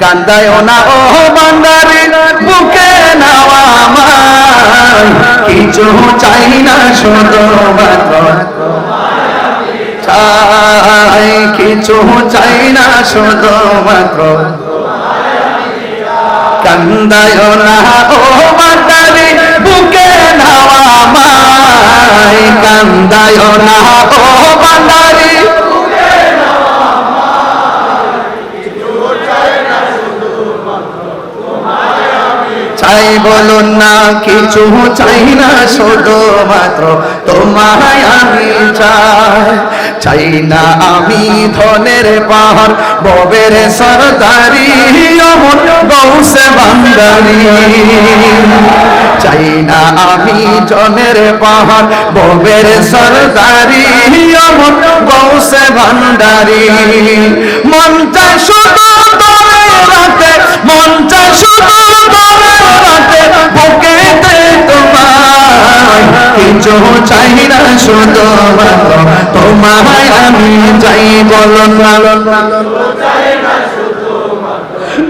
কান্দায় না, ও বান্দারি, বুকে নাওয়া কিছু চাই না, শুধু চাই, কিছু চাই না, শুধু মাত্র। কান্দায় না, ও বান্দারি, বুকে নাওয়া কান্দায় না, ও বান্দারি চাই বলুন না, কিছু চাই না, শুধু মাত্র তোমায় আমি চাই। চাই না আমি ধনের পাহাড়, ববের সরদারি অমন গৌসে বান্দারি। চাই না আমি জনের পাহাড়, ববের সরদারি অমন গৌসে ভান্ডারি মন চাই শুধু রাতে মন চাই শুধু কিছু চাই না শুধু মাত্র তোমায় আমি চাই, বলো না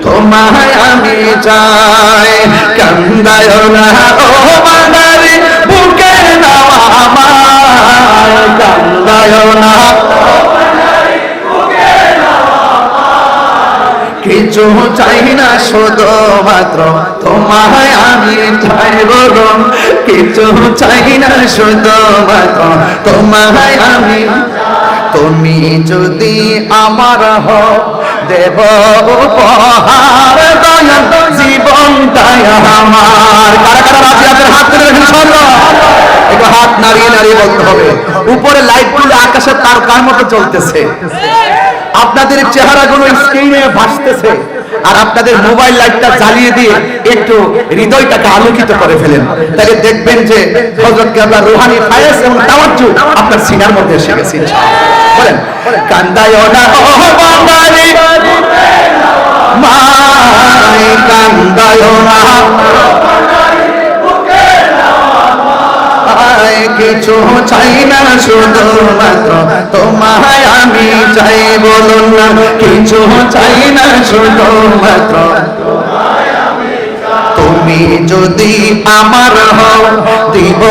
তোমায় আমি চাই। কান্দায় না, ও মাদারি বুকে নাও কান্দায় না। কিছু চাই না, শুধু মাত্র তোমায় আমি চাই বলো। কিছু চাই না, শুধু মাত্র তোমায় আমি। তুমি যদি আমার হও, দেব উপহার দয়াল জীবন দয়া আমার। কারা কারা রাজি আছেন? হাত তুলে রেখে সরলো একটু হাত নাড়িয়ে নাড়িয়ে বলতে হবে। উপরে লাইটগুলো আকাশের তার কার মতো চলতেছে। আপনাদের চেহারাগুলো স্ক্রিনে ভাসতেছে আর আপনাদের মোবাইল লাইটটা জ্বালিয়ে দিয়ে একটু হৃদয়টাকে আলোকিত করে ফেলেন। তাহলে দেখবেন যে হযরত কেবলা রুহানি ফায়েজ এবং তাওয়াজ্জু আপনার সিনার মধ্যে এসে গেছে বলেন, কান্দায় না ও বান্দারি মাই কান্দায় কিছু চাই না, শুধু মাত্র তোমায় আমি চাই, বলুন না, কিছু চাই না, শুধু মাত্র তুমি যদি আমার হও, দিব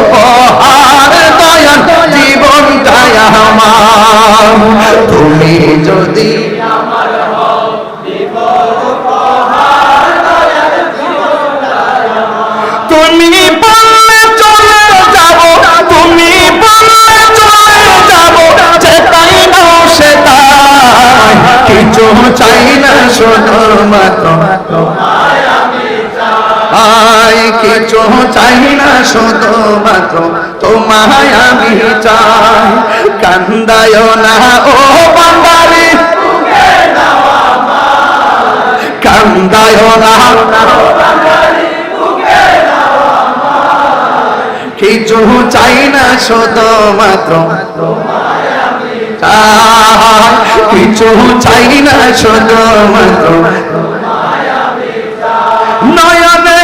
উপহার দয়াল জীবনটাই আমার। তুমি যদি কিছু চাই না শুধু মাত্র আই কিছু চাই না শুধু মাত্র তোমায় আমি চাই কান্দায় না, ও বান্দারি। কান্দায় না। কিছু চাই না শুধু মাত্র কিছু চাই না শুধু নয়নে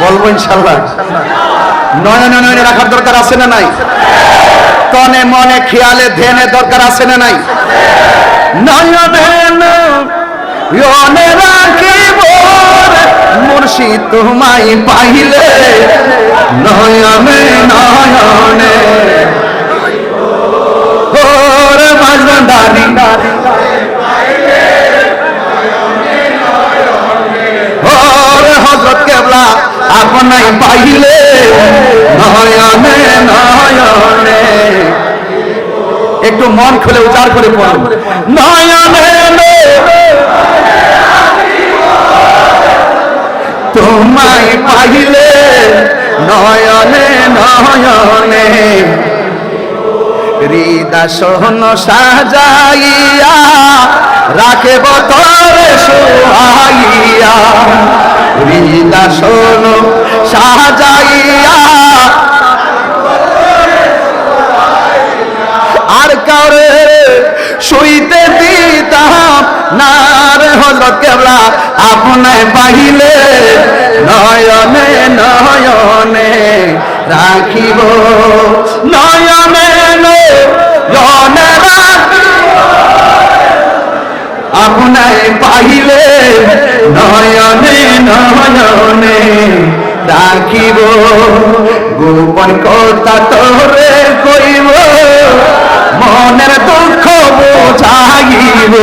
বলব ইনশাল্লাহ। নয়নে নয়নে রাখার দরকার আছে না নাই? তনে মনে খেয়ালে ধ্যানে দরকার আছে না নাই? নয়নে রাখিব। মুর্শিদ তোমায় পাইলে। নয়নে নয়নে ওরে মাঝবান্ডারি ওরে হজরত কেবলা আপনাই পাইলে। নয়নে নয়নে একটু মন খুলে উচার করে পড়ুন নয়নে তোমায় পাইলে নয়নে নয়নে। হৃদাসন সাজাইয়া রাখে বতরে সোহাইয়া। হৃদাসন সাজাইয়া আর কারে শুইতে দিতাম না রে হলো কেবলা আপনায় পাইলে নয়নে নয়নে রাখিব। নয়নে নয়নে আপনায় পাইলে নয়নে নয়নে রাখিব। গোপন কথা তোরে কইব, মনের দুঃখ বোঝাইব।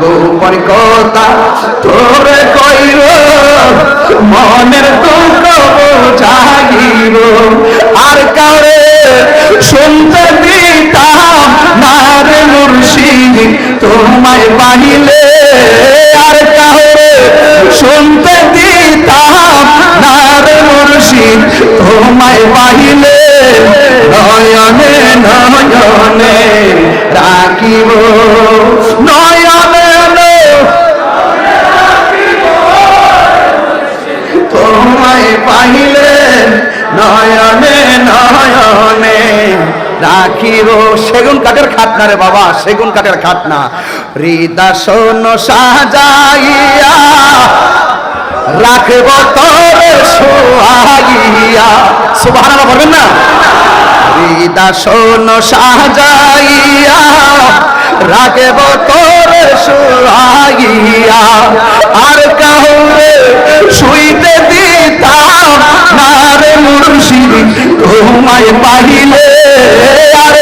গোপন কথা তোরে মনের দুঃখ বোঝাইব আর কারে শুনতে দিতাম না রে মুর্শিদ, তোমায় বাহিলে। আর কারে শুনতে দিতাম না রে মুর্শিদ, তোমায় বাহিলে। নয়নে নয়নে রাখিব। নয়নে তোমায় পাইলে নয়নে নয়নে রাখিব সেগুন কাঠের খাটনা রে বাবা, সেগুন কাঠের খাটনা। হৃদাসন সাজাইয়া, রাখব তোরে সোহাগিয়া। সুবহানাল্লাহ বলবেন না? হৃদাসন সাজাইয়া রাখব তোর সোহাগিয়া আর কাহরে শুইতে দিতাম না রে মুর্শিদ তোমায় পাইলে আর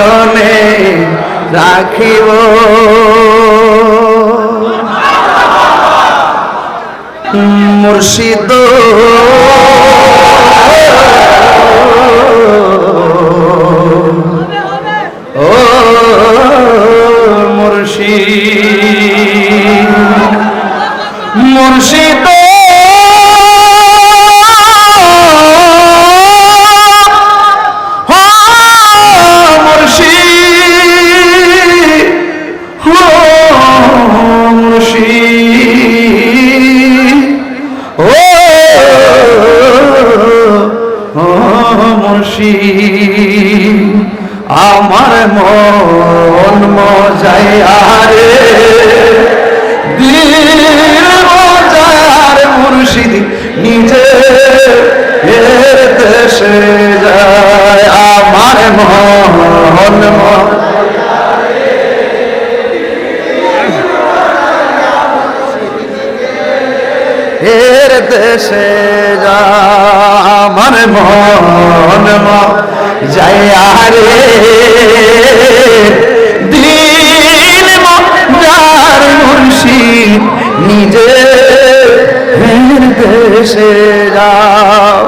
নয়নে রাখিব। মুর্শিদ। ও মুর্শিদ। মুর্শিদ। দেশে যাও।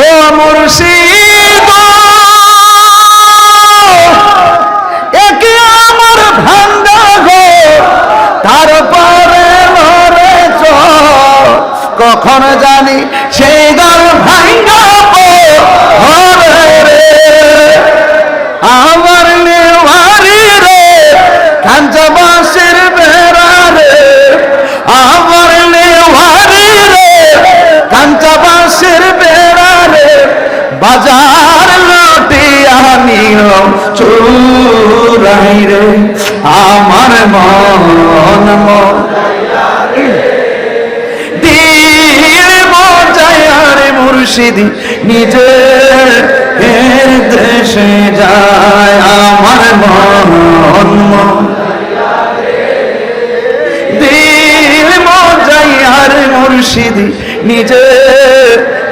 ও মুর্শিদ, একে আমার ভাঙ্গা গো তারপরে মরে চল। কখন জানি সেই দল ভাঙ্গা আমার নেওয়ারি রে বাজার লটিয়া নিও চুরাই রে, আমার মন দিল মজায়ার মুর্শিদ নিজে এর দেশে যায়, আমার মন মন দিল মজায়ার মুর্শিদ নিজে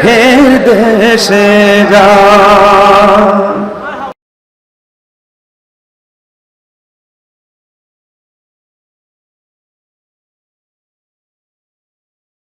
এর দেশে যায়